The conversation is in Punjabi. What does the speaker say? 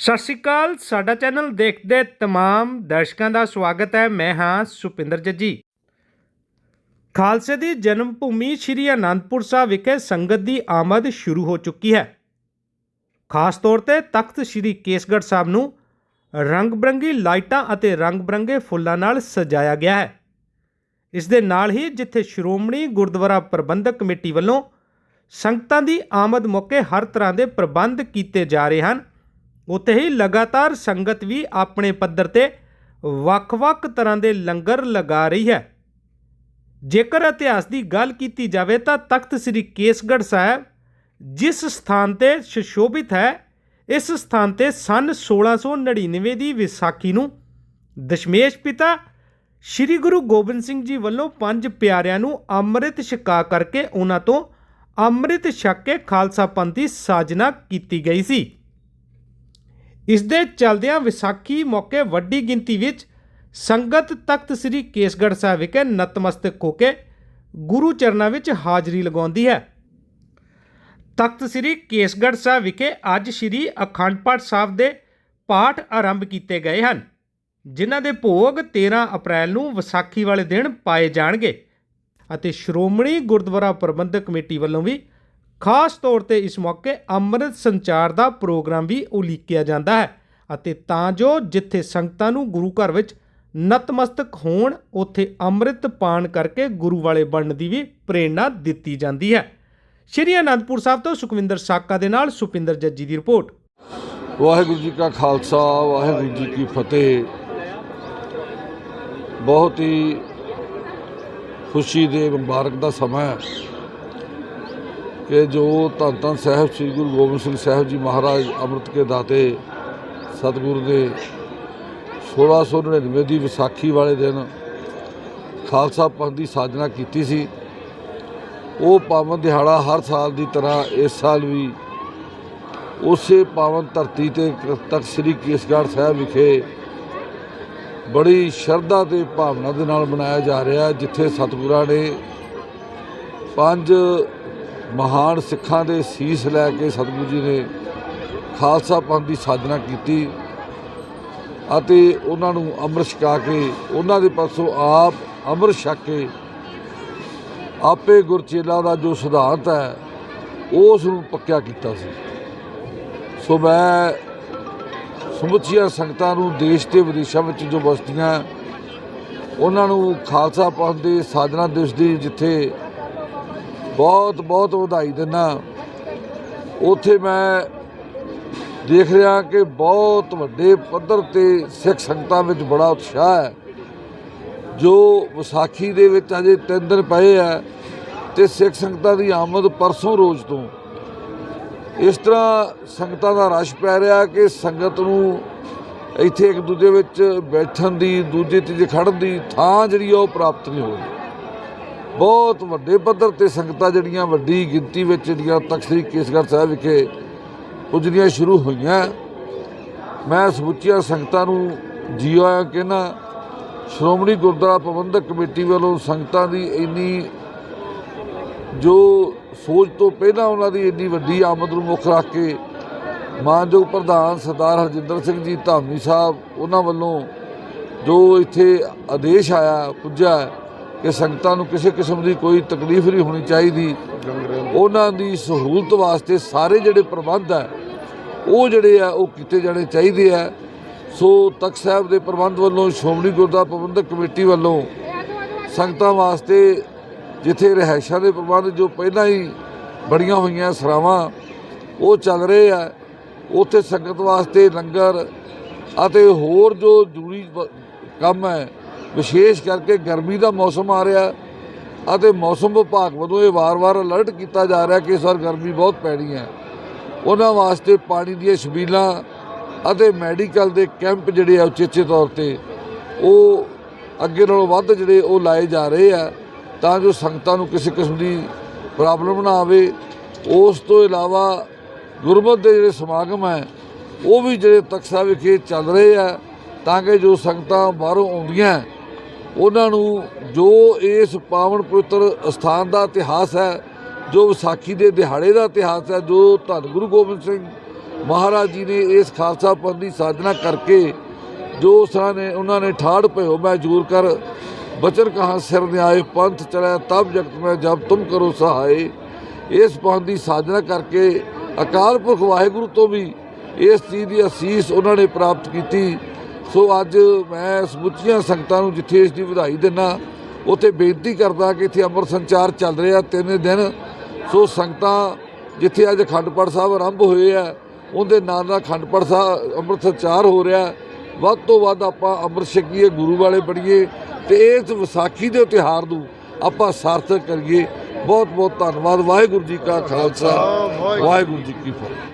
ਸਤਿ ਸ਼੍ਰੀ ਅਕਾਲ, ਸਾਡਾ ਚੈਨਲ ਦੇਖਦੇ ਤਮਾਮ ਦਰਸ਼ਕਾਂ ਦਾ ਸਵਾਗਤ ਹੈ। ਮੈਂ ਹਾਂ ਸੁਪਿੰਦਰ ਜੱਜੀ। ਖਾਲਸੇ ਦੀ ਜਨਮ ਭੂਮੀ ਸ੍ਰੀ ਅਨੰਦਪੁਰ ਸਾਹਿਬ ਵਿਖੇ ਸੰਗਤ ਦੀ ਆਮਦ ਸ਼ੁਰੂ ਹੋ ਚੁੱਕੀ ਹੈ। ਖਾਸ ਤੌਰ ਤੇ ਤਖਤ ਸ੍ਰੀ ਕੇਸਗੜ੍ਹ ਸਾਹਿਬ ਨੂੰ ਰੰਗ ਬਰੰਗੀ ਲਾਈਟਾਂ ਅਤੇ ਰੰਗ ਬਰੰਗੇ ਫੁੱਲਾਂ ਨਾਲ ਸਜਾਇਆ ਗਿਆ ਹੈ। ਇਸ ਦੇ ਨਾਲ ਹੀ ਜਿੱਥੇ ਸ਼੍ਰੋਮਣੀ ਗੁਰਦੁਆਰਾ ਪ੍ਰਬੰਧਕ ਕਮੇਟੀ ਵੱਲੋਂ ਸੰਗਤਾਂ ਦੀ ਆਮਦ ਮੌਕੇ ਹਰ ਤਰ੍ਹਾਂ ਦੇ ਪ੍ਰਬੰਧ ਕੀਤੇ ਜਾ ਰਹੇ ਹਨ ਉੱਥੇ ਹੀ ਲਗਾਤਾਰ ਸੰਗਤ ਵੀ ਆਪਣੇ ਪੱਧਰ ਤੇ ਵੱਖ-ਵੱਖ ਤਰ੍ਹਾਂ ਦੇ ਲੰਗਰ ਲਗਾ ਰਹੀ ਹੈ। ਜੇਕਰ ਇਤਿਹਾਸ ਦੀ ਗੱਲ ਕੀਤੀ ਜਾਵੇ ਤਾਂ ਤਖਤ ਸ੍ਰੀ ਕੇਸਗੜ੍ਹ ਸਾਹਿਬ, ਜਿਸ ਸਥਾਨ ਤੇ ਸੁਸ਼ੋਭਿਤ ਹੈ, ਇਸ ਸਥਾਨ ਤੇ ਸਨ 1699 ਦੀ ਵਿਸਾਖੀ ਨੂੰ ਦਸ਼ਮੇਸ਼ ਪਿਤਾ ਸ੍ਰੀ ਗੁਰੂ ਗੋਬਿੰਦ ਸਿੰਘ ਜੀ ਵੱਲੋਂ ਪੰਜ ਪਿਆਰਿਆਂ ਨੂੰ ਅੰਮ੍ਰਿਤ ਛਕਾ ਕਰਕੇ ਉਹਨਾਂ ਤੋਂ ਅੰਮ੍ਰਿਤ ਛਕ ਕੇ ਖਾਲਸਾ ਪੰਥ ਦੀ ਸਾਜਨਾ ਕੀਤੀ ਗਈ ਸੀ। ਇਸ ਦੇ ਚਲਦਿਆਂ ਵਿਸਾਖੀ ਮੌਕੇ ਵੱਡੀ ਗਿਣਤੀ ਵਿੱਚ ਸੰਗਤ ਤਖਤ ਸ੍ਰੀ ਕੇਸਗੜ੍ਹ ਸਾਹਿਬ ਵਿਖੇ ਨਤਮਸਤਕ ਹੋ ਕੇ ਗੁਰੂ ਚਰਨਾਂ ਵਿੱਚ ਹਾਜ਼ਰੀ ਲਗਾਉਂਦੀ ਹੈ। ਤਖਤ ਸ੍ਰੀ ਕੇਸਗੜ੍ਹ ਸਾਹਿਬ ਵਿਖੇ ਅੱਜ ਸ੍ਰੀ ਅਖੰਡ ਪਾਠ ਸਾਹਿਬ ਦੇ ਪਾਠ ਆਰੰਭ ਕੀਤੇ ਗਏ ਹਨ, ਜਿਨ੍ਹਾਂ ਦੇ ਭੋਗ 13 ਅਪ੍ਰੈਲ ਨੂੰ ਵਿਸਾਖੀ ਵਾਲੇ ਦਿਨ ਪਾਏ ਜਾਣਗੇ ਅਤੇ ਸ਼੍ਰੋਮਣੀ ਗੁਰਦੁਆਰਾ ਪ੍ਰਬੰਧਕ ਕਮੇਟੀ ਵੱਲੋਂ ਵੀ ਖਾਸ ਤੌਰ ਤੇ ਇਸ ਮੌਕੇ ਅੰਮ੍ਰਿਤ ਸੰਚਾਰ ਦਾ ਪ੍ਰੋਗਰਾਮ ਵੀ ਉਲੀਕਿਆ ਜਾਂਦਾ ਹੈ ਅਤੇ ਤਾਂ ਜੋ ਜਿੱਥੇ ਸੰਗਤਾਂ ਨੂੰ ਗੁਰੂ ਘਰ ਵਿੱਚ ਨਤਮਸਤਕ ਹੋਣ, ਉੱਥੇ ਅੰਮ੍ਰਿਤ ਪਾਨ ਕਰਕੇ ਗੁਰੂ ਵਾਲੇ ਬਣਨ ਦੀ ਵੀ ਪ੍ਰੇਰਣਾ ਦਿੱਤੀ ਜਾਂਦੀ ਹੈ। ਸ਼੍ਰੀ ਅਨੰਦਪੁਰ ਸਾਹਿਬ ਤੋਂ ਸੁਖਵਿੰਦਰ ਸਾਕਾ ਦੇ ਨਾਲ ਸੁਪਿੰਦਰ ਜੱਜੀ ਦੀ ਰਿਪੋਰਟ। ਵਾਹਿਗੁਰੂ ਜੀ ਕਾ ਖਾਲਸਾ, ਵਾਹਿਗੁਰੂ ਜੀ ਕੀ ਫਤਿਹ। ਬਹੁਤ ਹੀ ਖੁਸ਼ੀ ਦੇ ਮੁਬਾਰਕ ਦਾ ਸਮਾਂ ਹੈ। ਕਿ ਜੋ ਧੰਨ ਧੰਨ ਸਾਹਿਬ ਸ੍ਰੀ ਗੁਰੂ ਗੋਬਿੰਦ ਸਿੰਘ ਸਾਹਿਬ ਜੀ ਮਹਾਰਾਜ ਅੰਮ੍ਰਿਤ ਕੇ ਦਾਤੇ ਸਤਿਗੁਰੂ ਦੇ 1699 ਦੀ ਵਿਸਾਖੀ ਵਾਲੇ ਦਿਨ ਖਾਲਸਾ ਪੰਥ ਦੀ ਸਾਜਨਾ ਕੀਤੀ ਸੀ। ਉਹ ਪਾਵਨ ਦਿਹਾੜਾ ਹਰ ਸਾਲ ਦੀ ਤਰ੍ਹਾਂ ਇਸ ਸਾਲ ਵੀ ਉਸੇ ਪਾਵਨ ਧਰਤੀ ਤੇ ਤਖਤ ਸ੍ਰੀ ਕੇਸਗੜ੍ਹ ਸਾਹਿਬ ਵਿਖੇ ਬੜੀ ਸ਼ਰਧਾ ਤੇ ਭਾਵਨਾ ਦੇ ਨਾਲ ਮਨਾਇਆ ਜਾ ਰਿਹਾ ਜਿੱਥੇ ਸਤਿਗੁਰਾਂ ਨੇ ਪੰਜ ਮਹਾਨ ਸਿੱਖਾਂ ਦੇ ਸੀਸ ਲੈ ਕੇ ਸਤਿਗੁਰੂ ਜੀ ਨੇ ਖਾਲਸਾ ਪੰਥ ਦੀ ਸਾਜਨਾ ਕੀਤੀ ਅਤੇ ਉਹਨਾਂ ਨੂੰ ਅੰਮ੍ਰਿਤ ਛਕਾ ਕੇ ਉਹਨਾਂ ਦੇ ਪਾਸੋਂ ਆਪ ਅੰਮ੍ਰਿਤ ਛਕ ਕੇ ਆਪੇ ਗੁਰਚੇਲਾ ਦਾ ਜੋ ਸਿਧਾਂਤ ਹੈ, ਉਸ ਨੂੰ ਪੱਕਿਆ ਕੀਤਾ ਸੀ। ਸੋ ਮੈਂ ਸਮੁੱਚੀਆਂ ਸੰਗਤਾਂ ਨੂੰ ਦੇਸ਼ ਤੇ ਵਿਦੇਸ਼ਾਂ ਵਿੱਚ ਜੋ ਵਸਦੀਆਂ ਉਹਨਾਂ ਨੂੰ ਖਾਲਸਾ ਪੰਥ ਦੇ ਸਾਜਨਾ ਦਿਵਸ ਦੀ ਜਿੱਥੇ ਬਹੁਤ ਬਹੁਤ ਵਧਾਈ ਦਿੰਦਾ। ਉੱਥੇ ਮੈਂ ਦੇਖ ਰਿਹਾ ਕਿ ਬਹੁਤ ਵੱਡੇ ਪੱਧਰ ਤੇ ਸਿੱਖ ਸੰਗਤਾਂ ਵਿੱਚ ਬੜਾ ਉਤਸ਼ਾਹ ਹੈ। ਜੋ ਵਿਸਾਖੀ ਦੇ ਵਿੱਚ ਅਜੇ ਤਿੰਨ ਦਿਨ ਪਏ ਆ ਤੇ ਸਿੱਖ ਸੰਗਤਾਂ ਦੀ ਆਮਦ ਪਰਸੋਂ ਰੋਜ਼ ਤੋਂ। ਇਸ ਤਰ੍ਹਾਂ ਸੰਗਤਾਂ ਦਾ ਰਸ਼ ਪੈ ਰਿਹਾ ਕਿ ਸੰਗਤ ਨੂੰ ਇੱਥੇ ਇੱਕ ਦੂਜੇ ਵਿੱਚ ਬੈਠਣ ਦੀ, ਦੂਜੇ ਤੀਜੇ ਖੜਨ ਦੀ ਥਾਂ ਜਿਹੜੀ ਆ ਉਹ ਪ੍ਰਾਪਤ ਨਹੀਂ ਹੋ ਰਹੀ ਬਹੁਤ ਵੱਡੇ ਪੱਧਰ ਤੇ ਸੰਗਤਾਂ ਜਿਹੜੀਆਂ ਵੱਡੀ ਗਿਣਤੀ ਵਿੱਚ ਜਿਹੜੀਆਂ ਤਖਤ ਸ੍ਰੀ ਕੇਸਗੜ੍ਹ ਸਾਹਿਬ ਵਿਖੇ ਪੁੱਜਣੀਆਂ ਸ਼ੁਰੂ ਹੋਈਆਂ। ਮੈਂ ਸਮੁੱਚੀਆਂ ਸੰਗਤਾਂ ਨੂੰ ਜੀ ਆਇਆਂ ਕਹਿੰਦਾ ਸ਼੍ਰੋਮਣੀ ਗੁਰਦੁਆਰਾ ਪ੍ਰਬੰਧਕ ਕਮੇਟੀ ਵੱਲੋਂ ਸੰਗਤਾਂ ਦੀ ਇੰਨੀ ਜੋ ਸੋਚ ਤੋਂ ਪਹਿਲਾਂ ਉਹਨਾਂ ਦੀ ਇੰਨੀ ਵੱਡੀ ਆਮਦ ਨੂੰ ਮੁੱਖ ਰੱਖ ਕੇ ਮਾਨਯੋਗ ਪ੍ਰਧਾਨ ਸਰਦਾਰ ਹਰਜਿੰਦਰ ਸਿੰਘ ਜੀ ਧਾਮੀ ਸਾਹਿਬ ਉਹਨਾਂ ਵੱਲੋਂ ਜੋ ਇੱਥੇ ਆਦੇਸ਼ ਆਇਆ ਪੁੱਜਾ ਕਿ ਸੰਗਤਾਂ ਨੂੰ ਕਿਸੇ ਕਿਸਮ ਦੀ ਕੋਈ ਤਕਲੀਫ ਨਹੀਂ ਹੋਣੀ ਚਾਹੀਦੀ। ਉਹਨਾਂ ਦੀ ਸਹੂਲਤ ਵਾਸਤੇ ਸਾਰੇ ਜਿਹੜੇ ਪ੍ਰਬੰਧ ਹੈ, ਉਹ ਜਿਹੜੇ ਆ, ਉਹ ਕੀਤੇ ਜਾਣੇ ਚਾਹੀਦੇ ਆ। ਸੋ ਤਖਤ ਸਾਹਿਬ ਦੇ ਪ੍ਰਬੰਧ ਵੱਲੋਂ, ਸ਼੍ਰੋਮਣੀ ਗੁਰਦੁਆਰਾ ਪ੍ਰਬੰਧਕ ਕਮੇਟੀ ਵੱਲੋਂ ਸੰਗਤਾਂ ਵਾਸਤੇ ਜਿੱਥੇ ਰਿਹਾਇਸ਼ਾਂ ਦੇ ਪ੍ਰਬੰਧ ਜੋ ਪਹਿਲਾਂ ਹੀ ਬੜੀਆਂ ਹੋਈਆਂ ਸਰਾਵਾਂ, ਉਹ ਚੱਲ ਰਹੇ ਆ। ਉੱਥੇ ਸੰਗਤ ਵਾਸਤੇ ਲੰਗਰ ਅਤੇ ਹੋਰ ਜੋ ਜ਼ਰੂਰੀ ਕੰਮ ਹੈ ਵਿਸ਼ੇਸ਼ ਕਰਕੇ ਗਰਮੀ ਦਾ ਮੌਸਮ ਆ ਰਿਹਾ ਅਤੇ ਮੌਸਮ ਵਿਭਾਗ ਵੱਲੋਂ ਇਹ ਵਾਰ-ਵਾਰ ਅਲਰਟ ਕੀਤਾ ਜਾ ਰਿਹਾ ਕਿ ਇਸ ਵਾਰ ਗਰਮੀ ਬਹੁਤ ਪੈਣੀ ਹੈ। ਉਹਨਾਂ ਵਾਸਤੇ ਪਾਣੀ ਦੀਆਂ ਛਬੀਲਾਂ ਅਤੇ ਮੈਡੀਕਲ ਦੇ ਕੈਂਪ ਜਿਹੜੇ ਆ ਉਚੇਚੇ ਤੌਰ ਤੇ, ਉਹ ਅੱਗੇ ਨਾਲੋਂ ਵੱਧ ਜਿਹੜੇ ਉਹ ਲਾਏ ਜਾ ਰਹੇ ਆ ਤਾਂ ਜੋ ਸੰਗਤਾਂ ਨੂੰ ਕਿਸੇ ਕਿਸਮ ਦੀ ਪ੍ਰੋਬਲਮ ਨਾ ਆਵੇ। ਉਸ ਤੋਂ ਇਲਾਵਾ ਗੁਰਮਤ ਦੇ ਜਿਹੜੇ ਸਮਾਗਮ ਹੈ, ਉਹ ਵੀ ਜਿਹੜੇ ਤਖਤ ਸਾਹਿਬ ਵਿਖੇ ਚੱਲ ਰਹੇ ਆ ਤਾਂ ਕਿ ਜੋ ਸੰਗਤਾਂ ਬਾਹਰੋਂ ਆਉਂਦੀਆਂ ਉਹਨਾਂ ਨੂੰ ਜੋ ਇਸ ਪਾਵਨ ਪਵਿੱਤਰ ਸਥਾਨ ਦਾ ਇਤਿਹਾਸ ਹੈ, ਜੋ ਵਿਸਾਖੀ ਦੇ ਦਿਹਾੜੇ ਦਾ ਇਤਿਹਾਸ ਹੈ, ਜੋ ਧੰਨ ਗੁਰੂ ਗੋਬਿੰਦ ਸਿੰਘ ਮਹਾਰਾਜ ਜੀ ਨੇ ਇਸ ਖਾਲਸਾ ਪੰਥ ਦੀ ਸਾਜਨਾ ਕਰਕੇ ਜੋ ਉਸਾਂ ਨੇ, ਉਹਨਾਂ ਨੇ ਠਾੜ ਭਇਓ, ਮੈਂ ਜੂਰ ਕਰ ਬਚਨ ਕਹਾ ਸਿਰ ਨਿਆਏ, ਪੰਥ ਚੜਿਆ ਤਬ ਜਗਤ ਮੈਂ ਜਬ ਤੁਮ ਕਰੋ ਸਹਾਏ। ਇਸ ਪੰਥ ਦੀ ਸਾਜਨਾ ਕਰਕੇ ਅਕਾਲ ਪੁਰਖ ਵਾਹਿਗੁਰੂ ਤੋਂ ਵੀ ਇਸ ਚੀਜ਼ ਦੀ ਅਸੀਸ ਉਹਨਾਂ ਨੇ ਪ੍ਰਾਪਤ ਕੀਤੀ। ਸੋ ਅੱਜ ਮੈਂ ਸਮੁੱਚੀਆਂ ਸੰਗਤਾਂ ਨੂੰ ਜਿੱਥੇ ਇਸ ਦੀ ਵਧਾਈ ਦਿੰਦਾ ਉੱਥੇ ਬੇਨਤੀ ਕਰਦਾ ਕਿ ਇੱਥੇ ਅੰਮ੍ਰਿਤ ਸੰਚਾਰ ਚੱਲ ਰਿਹਾ ਤਿੰਨ ਦਿਨ। ਸੋ ਸੰਗਤਾਂ ਜਿੱਥੇ ਅੱਜ ਅਖੰਡ ਪਾਠ ਸਾਹਿਬ ਆਰੰਭ ਹੋਏ ਆ ਉਹਦੇ ਨਾਲ ਨਾਲ ਅਖੰਡ ਪਾਠ ਸਾਹਿਬ ਅੰਮ੍ਰਿਤ ਸੰਚਾਰ ਹੋ ਰਿਹਾ। ਵੱਧ ਤੋਂ ਵੱਧ ਆਪਾਂ ਅੰਮ੍ਰਿਤ ਛਕੀਏ ਗੁਰੂ ਵਾਲੇ ਬਣੀਏ ਤੇ ਇਸ ਵਿਸਾਖੀ ਦੇ ਤਿਉਹਾਰ ਨੂੰ ਆਪਾਂ ਸਾਰਥਕ ਕਰੀਏ। ਬਹੁਤ ਬਹੁਤ ਧੰਨਵਾਦ। ਵਾਹਿਗੁਰੂ ਜੀ ਕਾ ਖਾਲਸਾ ਵਾਹਿਗੁਰੂ ਜੀ ਕੀ ਫਤਿਹ।